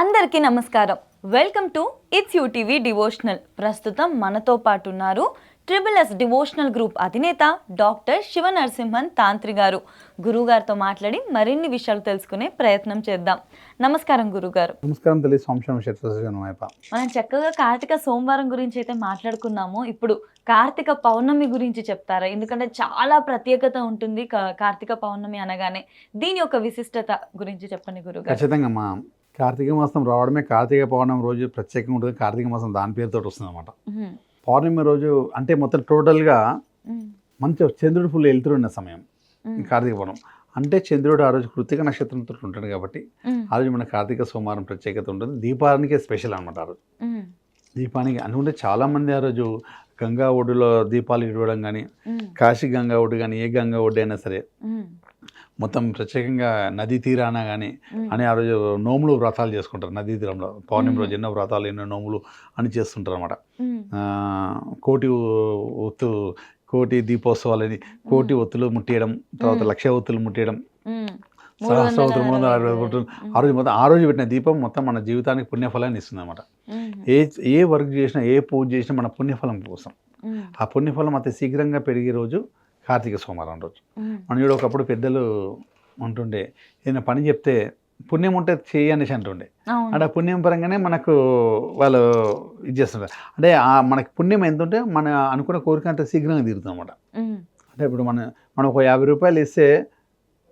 అందరికీ నమస్కారం. Welcome to its UTV devotional ప్రస్తుతం మనతో పాటు ఉన్నారు ట్రిపుల్ ఎస్ డివోషనల్ గ్రూప్ అధినేత డాక్టర్ శివ నరసింహన్ తాంత్రి గారు. గురుగారితో మాట్లాడి మరిన్ని విషయాలు తెలుసుకునే ప్రయత్నం చేద్దాం. నమస్కారం గురుగారు నమస్కారం మనం చక్కగా కార్తీక సోమవారం గురించి అయితే మాట్లాడుకున్నాము. ఇప్పుడు కార్తీక పౌర్ణమి గురించి చెప్తారా? ఎందుకంటే చాలా ప్రత్యేకత ఉంటుంది కార్తీక పౌర్ణమి అనగానే. దీని యొక్క విశిష్టత గురించి చెప్పండి గురుగారు ఖచ్చితంగా మా కార్తీక మాసం రావడమే కార్తీక పౌర్ణమి రోజు ప్రత్యేకంగా ఉంటుంది కార్తీక మాసం దాని పేరుతో వస్తుంది అనమాట. పౌర్ణమి రోజు అంటే మొత్తం టోటల్గా. మంచి చంద్రుడు ఫుల్ వెళ్తున్న సమయం. కార్తీక పౌర్ణమి అంటే చంద్రుడు ఆ రోజు కృతిక నక్షత్రంతో ఉంటాడు కాబట్టి. ఆ రోజు మన కార్తీక సోమవారం ప్రత్యేకత ఉంటుంది దీపానికే స్పెషల్ అనమాట ఆ రోజు. దీపానికి అనుకుంటే చాలామంది ఆ రోజు గంగా ఒడ్డులో దీపాలు ఇడవడం కానీ. కాశీ గంగా ఒడ్డు కానీ ఏ గంగా ఒడ్డు అయినా సరే. మొత్తం ప్రత్యేకంగా నదీ తీరాన కానీ. అని ఆ రోజు నోములు వ్రతాలు చేసుకుంటారు నదీ తీరంలో పౌర్ణమి. రోజు ఎన్నో వ్రతాలు ఎన్నో నోములు అని చేస్తుంటారు అనమాట. కోటి ఒత్తు కోటి దీపోత్సవాలని కోటి ఒత్తులు ముట్టేయడం తర్వాత. లక్ష ఒత్తులు ముట్టేయడం సహస్ర మూడు వందల అరవై ఉమ్. ఆ రోజు మొత్తం ఆ రోజు పెట్టిన దీపం మొత్తం మన జీవితానికి పుణ్యఫలాన్ని ఇస్తుంది అనమాట. ఏ ఏ వర్క్ చేసినా ఏ పూజ చేసినా మన పుణ్యఫలం కోసం. ఆ పుణ్యఫలం అతి శీఘ్రంగా పెరిగే రోజు కార్తీక సోమవారం రోజు. మనం చూడ ఒకప్పుడు పెద్దలు ఉంటుండే ఏదైనా పని చెప్తే పుణ్యం ఉంటే చేయి అనేసి అంటుండే. అంటే పుణ్యం పరంగానే మనకు వాళ్ళు ఇది చేస్తుంటారు అంటే ఆ మనకి పుణ్యం ఎంత ఉంటే మన అనుకున్న కోరిక అంత శీఘ్రంగా తీరుతుంది అనమాట ఉమ్. అంటే ఇప్పుడు మన మనం ఒక యాభై రూపాయలు ఇస్తే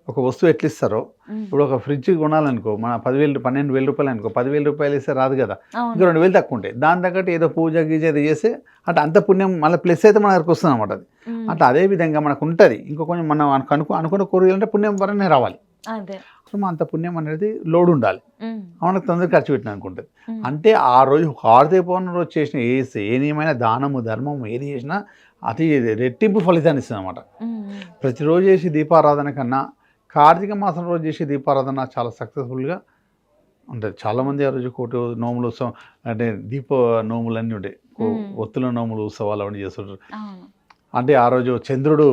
ఒక వస్తువు ఎట్లా ఇస్తారో. ఇప్పుడు ఒక ఫ్రిడ్జ్ కొనాలనుకో మన పదివేలు పన్నెండు వేల రూపాయలు అనుకో పదివేల రూపాయలు ఇస్తే రాదు కదా. ఇంకా రెండు వేలు తక్కువ ఉంటాయి దాని తగ్గట్టు ఏదో పూజ గీజ అది చేస్తే అంటే అంత పుణ్యం మళ్ళీ ప్లస్ అయితే మన దగ్గరకు వస్తుంది అనమాట అది. అట్లా అదే విధంగా మనకు ఉంటుంది ఇంకో కొంచెం మనం అనుకు అనుకు- అనుకున్న కోరికలు అంటే పుణ్యం పరంగా రావాలి సో అంత పుణ్యం అనేది లోడ్ ఉండాలి. మనకు తొందరగా ఖర్చు పెట్టిన అనుకుంటుంది. అంటే ఆ రోజు కార్తీక పౌర్ణమి రోజు చేసిన ఏ ఏ నియమైన దానము ధర్మము ఏది చేసినా అతి రెట్టింపు ఫలితాన్ని ఇస్తుంది అనమాట. ప్రతిరోజు చేసే దీపారాధన కన్నా కార్తీక మాసం రోజు చేసే దీపారాధన చాలా సక్సెస్ఫుల్గా ఉంటుంది చాలామంది ఆ రోజు కోటి నోములు ఉత్సవం అంటే దీప నోములు అన్నీ ఉంటాయి. ఒత్తుల నోములు ఉత్సవాలు అవన్నీ చేస్తుంటారు. అంటే ఆ రోజు చంద్రుడు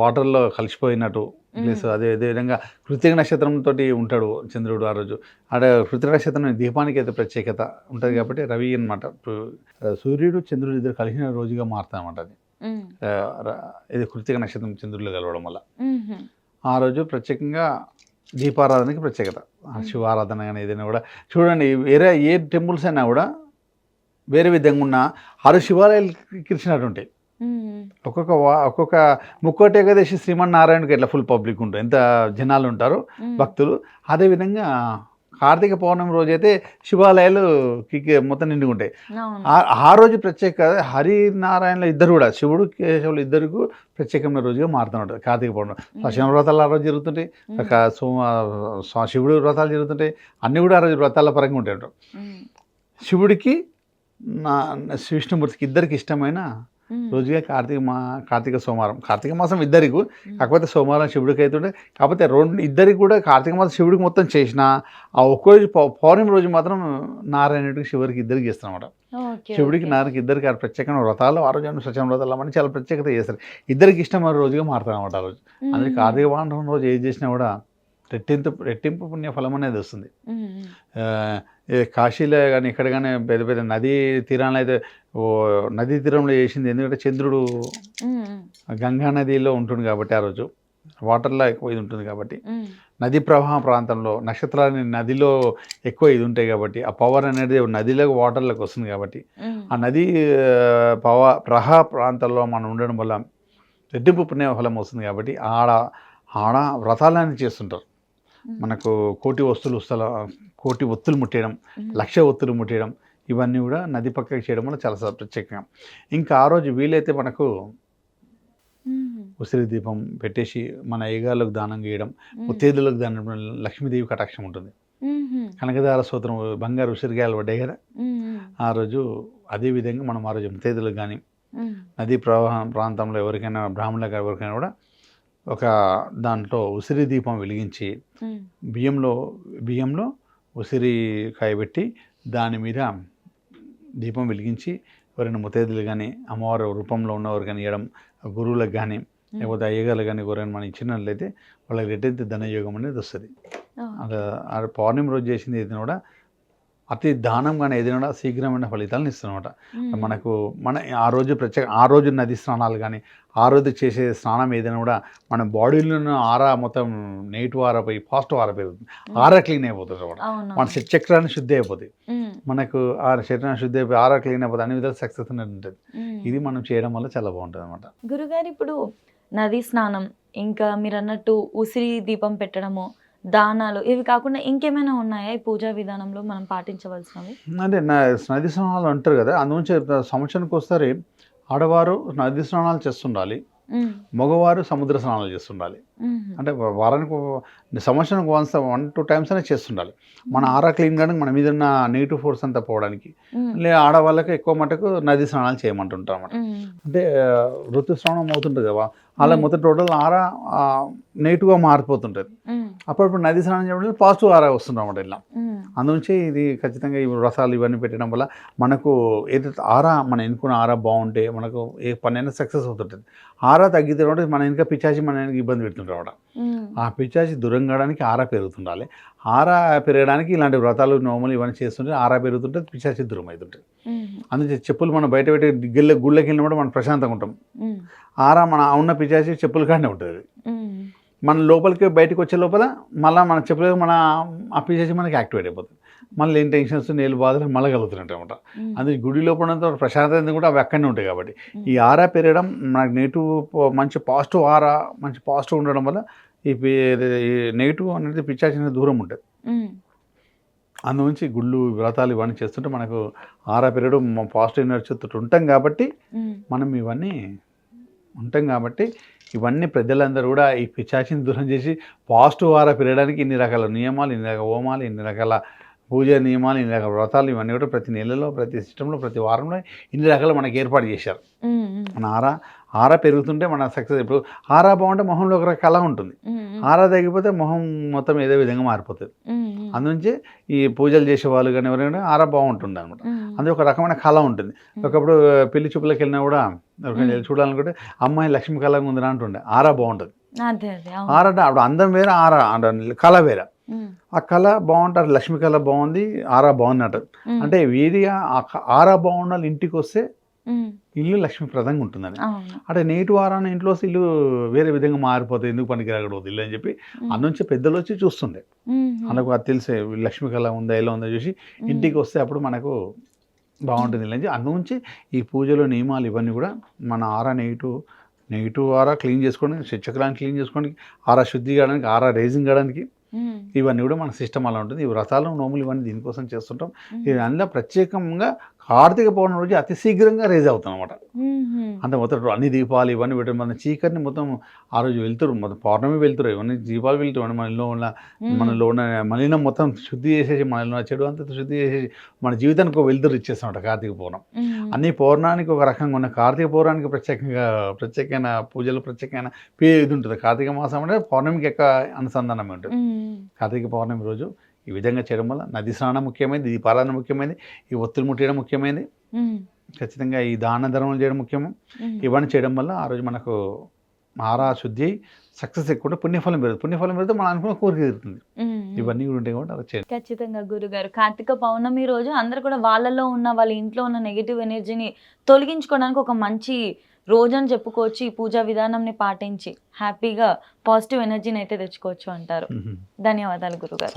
వాటర్లో కలిసిపోయినట్టు. ప్లస్ అదే అదే విధంగా కృతిక నక్షత్రంతో ఉంటాడు చంద్రుడు ఆ రోజు అదే కృతిక నక్షత్రం దీపానికి అయితే ప్రత్యేకత ఉంటుంది కాబట్టి రవి అనమాట సూర్యుడు చంద్రుడు ఇద్దరు కలిసిన రోజుగా మారుతుంది అనమాట అది ఇది కృతిక నక్షత్రం చంద్రుడు కలవడం వల్ల. ఆ రోజు ప్రత్యేకంగా దీపారాధనకి ప్రత్యేకత. శివారాధన కానీ ఏదైనా కూడా చూడండి వేరే ఏ టెంపుల్స్ అయినా కూడా వేరే విధంగా ఉన్న ఆరు శివాలయాలు కృష్ణాడు ఉంటాయి. ఒక్కొక్క వా ఒక్కొక్క ముక్కోటి ఏకాదశి శ్రీమన్నారాయణకి ఎట్లా ఫుల్ పబ్లిక్ ఉంటుంది ఎంత జనాలు ఉంటారు. భక్తులు అదేవిధంగా కార్తీక పౌర్ణమి రోజు అయితే శివాలయాలు కిక్కి మొత్తం నిండుగా ఉంటాయి. ఆ- రోజు ప్రత్యేక హరినారాయణలు ఇద్దరు కూడా శివుడు కేశవులు ఇద్దరికి ప్రత్యేకమైన రోజుగా మారుతుంటారు కార్తీక పౌర్ణమి పశ్చిమ వ్రతాలు ఆ రోజు జరుగుతుంటాయి సోమ శివుడు వ్రతాలు జరుగుతుంటాయి అన్నీ కూడా ఆ రోజు వ్రతాల పరంగా ఉంటాయి. శివుడికి నా విష్ణుమూర్తికి ఇద్దరికి ఇష్టమైన. రోజుగా కార్తీక మా కార్తీక సోమవారం. కార్తీక మాసం ఇద్దరికి కాకపోతే సోమవారం శివుడికి అవుతుండే కాకపోతే రెండు ఇద్దరికి కూడా కార్తీక మాసం శివుడికి మొత్తం చేసిన ఆ ఒక్క రోజు పౌ- పౌర్ణమి రోజు మాత్రం నారాయణుడికి శివుడికి ఇద్దరికి చేస్తాం అన్నమాట ఓకే, శివుడికి. నారాయణకి ఇద్దరికి ఆ ప్రత్యేకమైన వ్రతాలు ఆ రోజు సత్యం వ్రతాలు అని చాలా ప్రత్యేకత చేస్తారు. ఇద్దరికి ఇష్టమైన రోజుగా మారుతాం అన్నమాట ఆ రోజు. అందుకే కార్తీక పౌర్ణమి రోజు ఏది చేసినా కూడా రెట్టింపు రెట్టింపు పుణ్య ఫలం అనేది వస్తుంది కాశీలో కానీ ఇక్కడ కానీ పెద్ద పెద్ద నదీ తీరాలు అయితే ఓ నదీ తీరంలో చేసింది ఎందుకంటే చంద్రుడు. గంగా నదిలో ఉంటుంది కాబట్టి ఆ రోజు వాటర్లో ఎక్కువ ఇది ఉంటుంది కాబట్టి. నదీ ప్రవాహ ప్రాంతంలో నక్షత్రాలు నదిలో ఎక్కువ ఇది ఉంటాయి కాబట్టి ఆ పవర్ అనేది నదిలో వాటర్లోకి వస్తుంది కాబట్టి. ఆ నదీ పవ ప్రవాహ ప్రాంతాల్లో మనం ఉండడం వల్ల రెట్టింపు పుణ్య ఫలం వస్తుంది కాబట్టి ఆడ ఆడ వ్రతాలని చేస్తుంటారు. మనకు కోటి వస్తువులు స్థల కోటి ఒత్తులు ముట్టేయడం. లక్ష ఒత్తులు ముట్టేయడం ఇవన్నీ కూడా నది పక్కకి చేయడం వల్ల చాలా ప్రత్యేకంగా ఇంకా ఆ రోజు వీలైతే మనకు. ఉసిరి దీపం పెట్టేసి మన ఏగాలకు దానం చేయడం. ముత్తేదులకు దానం లక్ష్మీదేవి కటాక్షం ఉంటుంది. కనకదార సూత్రం బంగారు ఉసిరికాయలు పడ్డాయి కదా. ఆ రోజు అదే విధంగా మనం ఆ రోజు ముత్తేదులకు కానీ. నదీ ప్రవాహం ప్రాంతంలో ఎవరికైనా బ్రాహ్మణులకు ఎవరికైనా కూడా ఒక దాంట్లో ఉసిరి దీపం వెలిగించి. బియ్యంలో బియ్యంలో ఉసిరికాయ పెట్టి దాని మీద దీపం వెలిగించి ఎవరైనా ముతేదులు కానీ అమ్మవారి రూపంలో ఉన్నవారు కానీ ఇవ్వడం గురువులకు కానీ లేకపోతే అయ్యగారు కానీ ఎవరైనా మనం ఇచ్చినట్లయితే వాళ్ళకి రెట్టింత ధనయోగం అనేది వస్తుంది. అలా పౌర్ణమి రోజు చేసింది ఏదైనా కూడా అతి దానం కానీ ఏదైనా కూడా శీఘ్రమైన ఫలితాలను ఇస్తున్నమాట. మనకు మన ఆ రోజు ప్రత్యేక ఆ రోజు నది స్నానాలు కానీ ఆ రోజు చేసే స్నానం ఏదైనా కూడా మన బాడీలో ఉన్న ఆరా మొత్తం నెగిటివ్ ఆరా పోయి పాజిటివ్ ఆరా పెరుగుతుంది ఆరా క్లీన్ అయిపోతుంది అనమాట మన చక్రాన్ని శుద్ధి అయిపోతుంది. మనకు ఆ శరీరాన్ని శుద్ధి అయిపోయి ఆరా క్లీన్ అయిపోతుంది అన్ని విధాలు సక్సెస్ ఉంటుంది. ఇది మనం చేయడం వల్ల చాలా బాగుంటుంది అనమాట గురుగారు ఇప్పుడు నదీ స్నానం ఇంకా మీరు అన్నట్టు ఉసిరి దీపం పెట్టడము దానాలు ఇవి కాకుండా ఇంకేమైనా ఉన్నాయా ఈ పూజా విధానంలో మనం పాటించవలసినవి అంటే నది స్నానాలు అంటారు కదా అందుగురించి సంవత్సరానికి ఒకసారి ఆడవారు నది స్నానాలు చేస్తుండాలి. మగవారు సముద్ర స్నానాలు చేస్తుండాలి. అంటే వారానికి సంవత్సరానికి వన్స్ వన్ టూ టైమ్స్ అనేది చేస్తుండాలి మన ఆరా క్లీన్ కానీ మన మీద ఉన్న నెగిటివ్ ఫోర్స్ అంతా పోవడానికి మ్మ్. లే ఆడవాళ్ళకి ఎక్కువ మటుకు నది స్నానాలు చేయమంటుంటాం అన్నమాట మ్మ్. అంటే ఆ, ఋతుస్రావం అవుతుంటుంది కదా అలా. మొత్తం టోటల్ ఆరా నెగిటివ్గా మారిపోతుంటుంది. అప్పుడప్పుడు నది స్నానం చేయడం పాజిటివ్ ఆరా వస్తుంది అన్నమాట ఇలా. అందునుంచి ఇది ఖచ్చితంగా ఈ రసాలు ఇవన్నీ పెట్టడం వల్ల మనకు ఏదైతే ఆరా మన ఎన్నుకున్న ఆరా బాగుంటే మనకు ఏ పనైనా సక్సెస్ అవుతుంటుంది ఆరా తగ్గితే మన వెనుక పిచాచి మన వెనక ఇబ్బంది పెడుతుంటారు మ్మ్. ఆ పిచాచి దూరం కావడానికి ఆరా పెరుగుతుండాలి ఆరా పెరగడానికి ఇలాంటి వ్రతాలు నోములు ఇవన్నీ చేస్తుంటే ఆరా పెరుగుతుంటే పిచాచి దూరం అవుతుంటుంది. అందుకే చెప్పులు మనం బయట పెట్టి గిళ్ళ గుళ్ళకి వెళ్ళినప్పుడు మనం ప్రశాంతంగా ఉంటాం. ఆరా మన ఉన్న పిచాచి చెప్పులు కాడనే ఉంటుంది. మన లోపలికి బయటకు వచ్చే లోపల మళ్ళీ మన చెప్పులు మన ఆ పిచాచి మనకి యాక్టివేట్ అయిపోతుంది మళ్ళీ ఏం టెన్షన్స్ నీళ్ళు బాధలు మళ్ళీ కలుగుతుంటాయి అనమాట. అందుకే గుడి లోపల ప్రశాంతత కూడా అవి అక్కడనే ఉంటాయి కాబట్టి ఈ ఆరా పెరగడం మనకు నెగిటివ్ మంచి పాజిటివ్ ఆరా మంచి పాజిటివ్ ఉండడం వల్ల ఈ నెగిటివ్ అనేది పిచ్చాచి అనేది దూరం ఉంటుంది. అందుగురించి గుళ్ళు వ్రతాలు ఇవన్నీ చేస్తుంటే మనకు ఆరా పెరగడం పాజిటివ్ ఎనర్జీ తోటి ఉంటాం కాబట్టి. మనం ఇవన్నీ ఉంటాం కాబట్టి ఇవన్నీ ప్రజలందరూ కూడా ఈ పిచాచిని దూరం చేసి పాజిటివ్ ఆరా పెరగడానికి ఇన్ని రకాల నియమాలు ఇన్ని రకాల హోమాలు ఇన్ని రకాల పూజ నియమాలు ఇన్ని రకాల వ్రతాలు ఇవన్నీ కూడా ప్రతి నెలలో ప్రతి సిస్టంలో ప్రతి వారంలో ఇన్ని రకాలు మనకి ఏర్పాటు చేశారు. మన ఆరా ఆరా పెరుగుతుంటే మన సక్సెస్ ఇప్పుడు ఆరా బాగుంటే మొహంలో ఒక కళ ఉంటుంది. ఆరా తగ్గిపోతే మొహం మొత్తం ఏదో విధంగా మారిపోతుంది. అందునుంచి ఈ పూజలు చేసే వాళ్ళు కానీ ఎవరైనా ఆరా బాగుంటుంది అనమాట. అందులో ఒక రకమైన కళ ఉంటుంది ఒకప్పుడు పెళ్ళి చూపులకు వెళ్ళినా కూడా ఎవరికైనా చూడాలనుకుంటే అమ్మాయి లక్ష్మి కళగా ఉందిరా అంటుండే ఆరా బాగుంటుంది. ఆరా అప్పుడు అందం వేరే ఆరా అంటే కళ వేరే. ఆ కళ బాగుంటారు లక్ష్మి కళ బాగుంది ఆరా బాగుంది అంటారు. అంటే క- ఆరా బాగున్న ఇంటికి వస్తే. ఇల్లు లక్ష్మీప్రదంగా ఉంటుందని అంటే నేటి వారాన్ని ఇంట్లో వస్తే ఇల్లు వేరే విధంగా మారిపోతుంది ఎందుకు పనికిరాకూడదు ఇల్లు అని చెప్పి అందుంచి పెద్దలు వచ్చి చూస్తుండే. మనకు అది తెలిసే లక్ష్మి కళ ఉందా ఎలా ఉందా చూసి ఇంటికి వస్తే అప్పుడు మనకు బాగుంటుంది ఇల్లు అని చెప్పి అందుంచి ఈ పూజలో నియమాలు ఇవన్నీ కూడా మన aura negative negative aura clean చేసుకోవడానికి చక్రాన్ని క్లీన్ చేసుకోవడానికి ఆరా శుద్ధి కావడానికి ఆరా రేజింగ్ కావడానికి. ఇవన్నీ కూడా మన సిస్టమ్ అలా ఉంటుంది. ఈ వ్రతాలు నోములు ఇవన్నీ దీనికోసం చేస్తుంటాం. ఇది అందులో ప్రత్యేకంగా కార్తీక పౌర్ణమి రోజు అతి శీఘ్రంగా రేజ్ అవుతాం అనమాట. అంత మొత్తం అన్ని దీపాలు ఇవన్నీ పెట్టడం మన చీకటిని మొత్తం ఆ రోజు వెళ్తారు మొత్తం పౌర్ణమి వెళ్తారు ఇవన్నీ దీపాలు వెళ్తారు మనలో ఉన్న. మనలో ఉన్న మలినం మొత్తం శుద్ధి చేసేసి మనలో చెడు అంతా శుద్ధి చేసేసి మన జీవితానికి ఒక వెళ్తురు ఇచ్చేస్తామట కార్తీక పౌర్ణం. అన్ని పౌర్ణానికి ఒక రకంగా ఉన్న కార్తీక పౌర్ణానికి ప్రత్యేకంగా ప్రత్యేకమైన పూజలు ప్రత్యేకమైన పే ఇది ఉంటుంది కార్తీక మాసం అంటే పౌర్ణమికి ఎక్కువ అనుసంధానం ఉంటుంది. కార్తీక పౌర్ణమి రోజు ఈ విధంగా చేయడం వల్ల నది స్నానం ముఖ్యమైనది దీపారాధన ముఖ్యమైనది ఈ ఒత్తులు ముట్టడం ముఖ్యమైనది. ఖచ్చితంగా ఈ దాన ధర్మం చేయడం ముఖ్యము. ఇవన్నీ చేయడం వల్ల ఆ రోజు మనకు ఆరా శుద్ధి సక్సెస్ ఎక్కువ పుణ్యఫలం పెరుగుతుంది పుణ్యఫలం పెడితే మనం అనుకున్న కోరిక తీరుతుంది. ఇవన్నీ కూడా ఉంటాయి కాబట్టి అలా చేయండి ఖచ్చితంగా గురుగారు కార్తీక పౌర్ణమి రోజు అందరు కూడా వాళ్ళలో ఉన్న వాళ్ళ ఇంట్లో ఉన్న నెగిటివ్ ఎనర్జీని తొలగించుకోవడానికి ఒక మంచి రోజు అని చెప్పుకోవచ్చు ఈ పూజా విధానంని పాటించి హ్యాపీగా పాజిటివ్ ఎనర్జీని అయితే తెచ్చుకోవచ్చు అంటారు. ధన్యవాదాలు గురుగారు.